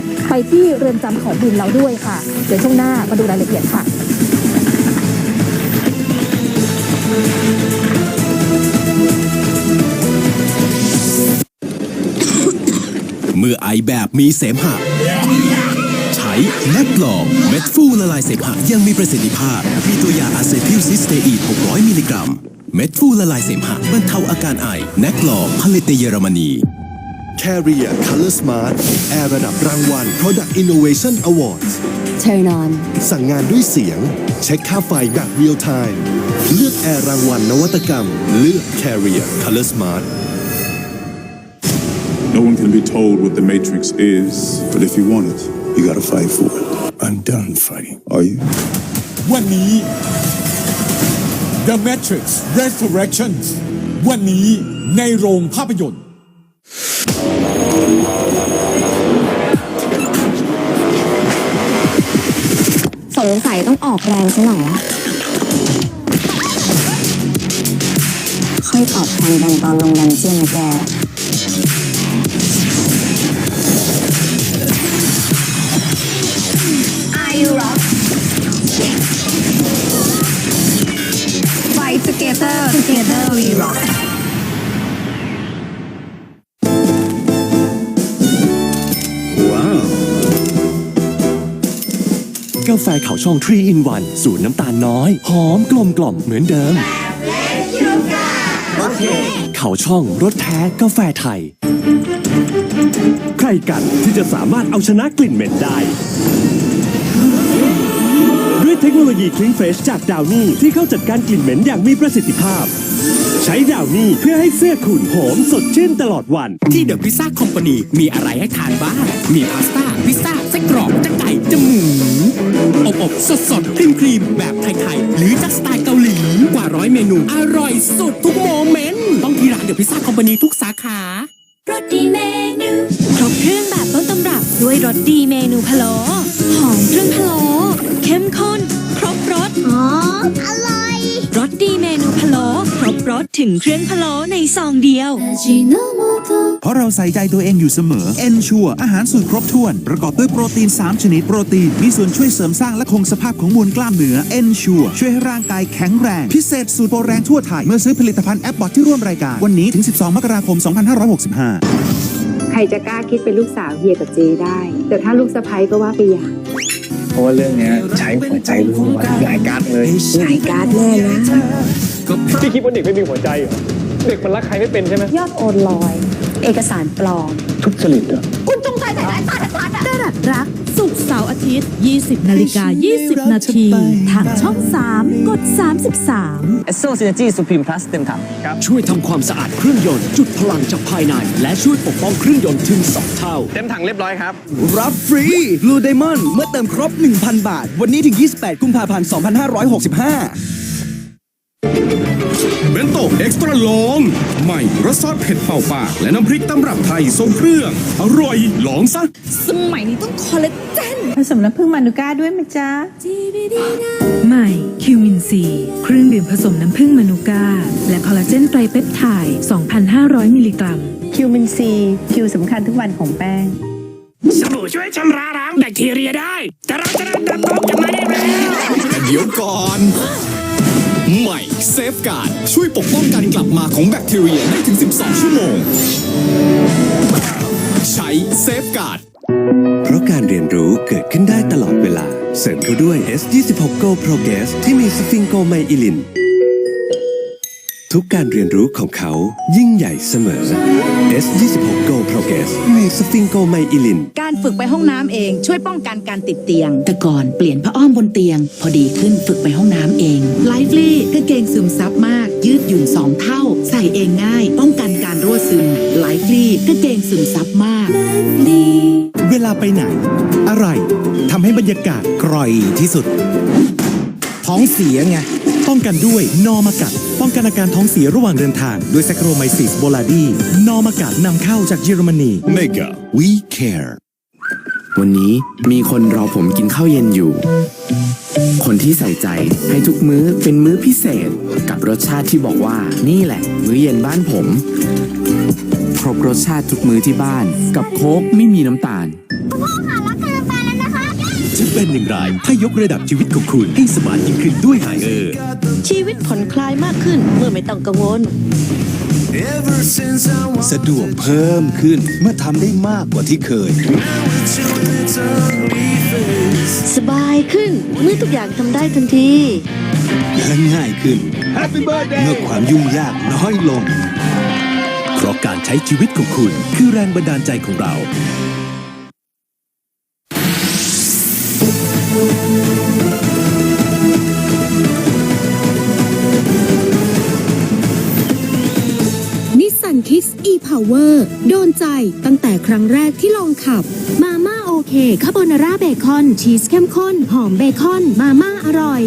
ตุไปที่เรือนจำเขาบินแล้วด้วยค่ะ เดี๋ยวช่วงหน้ามาดูรายละเอียดค่ะเมื่อไอแบบมีเสมหะ ใช้แนบลองเม็ดฟูละลายเสมหะยังมีประสิทธิภาพ มีตัวยาอะเซทิลซิสเตอีน600 มิลลิกรัม เม็ดฟูละลายเสมหะบรรเทาอาการไอแนกลองผลิตในเยอรมนี Carrier Color Smart แอร์ระดับรางวัล Product Innovation Awards Turn on สั่งงานด้วยเสียง เช็คค่าไฟแบบ Real Time เลือกแอร์รางวัลนวัตกรรม เลือก Carrier Color Smart No one can be told what the Matrix is, but if you want it, you gotta fight for it. I'm done fighting. Are you? วันนี้ The Matrix Resurrections วันนี้ในโรงภาพยนตร์ งสัยต้องออกแรงซะหน่อยละค่อยตอบแทนกันตอนลงดันเจียนนะแก Are you rock Fight together together we rock กาแฟเขาช่องทรีอินวันสูตรน้ำตาลน้อย หอมกลมกล่อมเหมือนเดิมเขาช่องรสแท้กาแฟไทย ใครกันที่จะสามารถเอาชนะกลิ่นเหม็นได้ ด้วยเทคโนโลยีคลิงเฟสจากดาวนี่ที่เข้าจัดการกลิ่นเหม็นอย่างมีประสิทธิภาพ ใช้ดาวนี่เพื่อให้เสื้อคุณหอมสดชื่นตลอดวัน ที่เดอะพิซซ่าคอมพานีมีอะไรให้ทานบ้าง มีพาสต้าพิซซ่าไส้กรอกจะไก่จะหมู อบอบสดสดครีมครีมๆแบบไทยๆ หรือจะสไตล์เกาหลีกว่าร้อยเมนู อร่อยสุดทุกโมเมนต์ ต้องที่ร้านเดอะพิซซ่าคอมพานีทุกสาขารสดีเมนูครบเครื่องแบบต้นตำรับด้วยรสดีเมนูพะโล้หอมเครื่องพะโล้เข้มข้น ครบรสอ๋ออร่อย ถึงเครื่องพะโล้ในซองเดียว เพราะเราใส่ใจตัวเองอยู่เสมอ Ensure อาหารสูตรครบถ้วน ประกอบด้วยโปรตีน 3 ชนิด โปรตีน มีส่วนช่วยเสริมสร้างและคงสภาพของมวลกล้ามเนื้อ Ensure ช่วยให้ร่างกายแข็งแรง พิเศษสูตรโปรแรงทั่วไทย เมื่อซื้อผลิตภัณฑ์แอปบอทที่ร่วมรายการ วันนี้ถึง 12 มกราคม 2565 ใครจะกล้าคิดเป็นลูกสาวเฮียกับเจได้ แต่ถ้าลูกสะใภ้ก็ว่าไปอย่างเพราะว่าเรื่องเนี้ยใช้หัวใจรู้ว่าหลายการดเลยหลายการ์ดแน่นะ พี่คิดว่าเด็กไม่มีหัวใจเหรอ เด็กมันรักใครไม่เป็นใช่ไหมยอดโอนลอย เอกสารปลอม ทุจริตเหรอ คุณจงใจใส่ร้ายตาดัดตาดัดรัก สุกร์เสาร์อาทิตย์ 20 นาฬิกา 20 นาที ทางช่อง 3 กด 33เอสโซซินจีสุพรีมพลัสเต็มถังช่วยทำความสะอาดเครื่องยนต์ จุดพลังจากภายใน และช่วยปกป้องเครื่องยนต์ถึง 2 เท่า เต็มถังเรียบร้อยครับ รับฟรี Blue Diamond เมื่อเติมครบ 1,000 บาท วันนี้ถึง 28 กุมภาพันธ์ 2565 เบนโตเอ็กซ์ตร้าลองใหม่รสซอสเผ็ดเป่าปาก และน้ำพริกตำรับไทยทรงเครื่อง อร่อยลองซะ สมัยนี้ต้องคอลลาเจนผสมน้ำผึ้งมานูก้าด้วยมั้ยจ๊ะใหม่คิวมินซีเครื่องดื่มผสมน้ำผึ้งมานูก้า และคอลลาเจนไตรเปปไทด์ 2,500 มิลลิกรัม คิวมินซีคิวสำคัญทุกวันของแป้งสบู่ช่วยชำระล้างแบคทีเรียได้ แต่เราจะเริ่มเติบโตกลับมาได้แล้วแต่เดี๋ยวก่อน ใหม่เซฟการ์ดช่วยปกป้องการกลับมาของแบคทีเรียได้ถึง 12 ชั่วโมง ใช้เซฟการ์ดเพราะการเรียนรู้เกิดขึ้นได้ตลอดเวลา เสริมเข้าด้วย S26 Go Progress ที่มีสฟิงโกไมอิลิน ทุกการเรียนรู้ของเขายิ่งใหญ่เสมอ S26 Go Progress มีสฟิงโกไมอิลินการฝึกไปห้องน้ำเองช่วยป้องกันการติดเตียง แต่ก่อนเปลี่ยนผ้าอ้อมบนเตียง พอดีขึ้นฝึกไปห้องน้ำเองไลฟ์ลี่กางเกงซึมซับมาก ยืดหยุ่นสองเท่า ใส่เองง่าย ป้องกันการรั่วซึมไลฟ์ลี่กางเกงซึมซับมากเวลาไปไหน อะไรทำให้บรรยากาศกร่อยที่สุด ท้องเสียไง ป้องกันด้วยนอมากัด ป้องกันอาการท้องเสียระหว่างเดินทางด้วยแซคโครไมซิสโบลาดีนอมากัดนำเข้าจากเยอรมนี Mega We Care วันนี้มีคนรอผมกินข้าวเย็นอยู่ คนที่ใส่ใจให้ทุกมื้อเป็นมื้อพิเศษ กับรสชาติที่บอกว่านี่แหละ มื้อเย็นบ้านผม ครบรสชาติทุกมื้อที่บ้าน กับโค้กไม่มีน้ำตาล พ่อคะ เป็นอย่างไร ถ้ายกระดับชีวิตของคุณให้สมาร์ทยิ่งขึ้นด้วยไฮเออร์ชีวิตผ่อนคลายมากขึ้นเมื่อไม่ต้องกังวล สะดวกเพิ่มขึ้นเมื่อทำได้มากกว่าที่เคย สบายขึ้นเมื่อทุกอย่างทำได้ทันทีและง่ายขึ้น เมื่อความยุ่งยากน้อยลง เพราะการใช้ชีวิตของคุณคือแรงบันดาลใจของเรา นิสสันคิกส์ e-power โดนใจตั้งแต่ครั้งแรกที่ลองขับ มาม่าโอเคคาโบนาร่าเบคอน ชีสเข้มข้น หอมเบคอน มาม่าอร่อย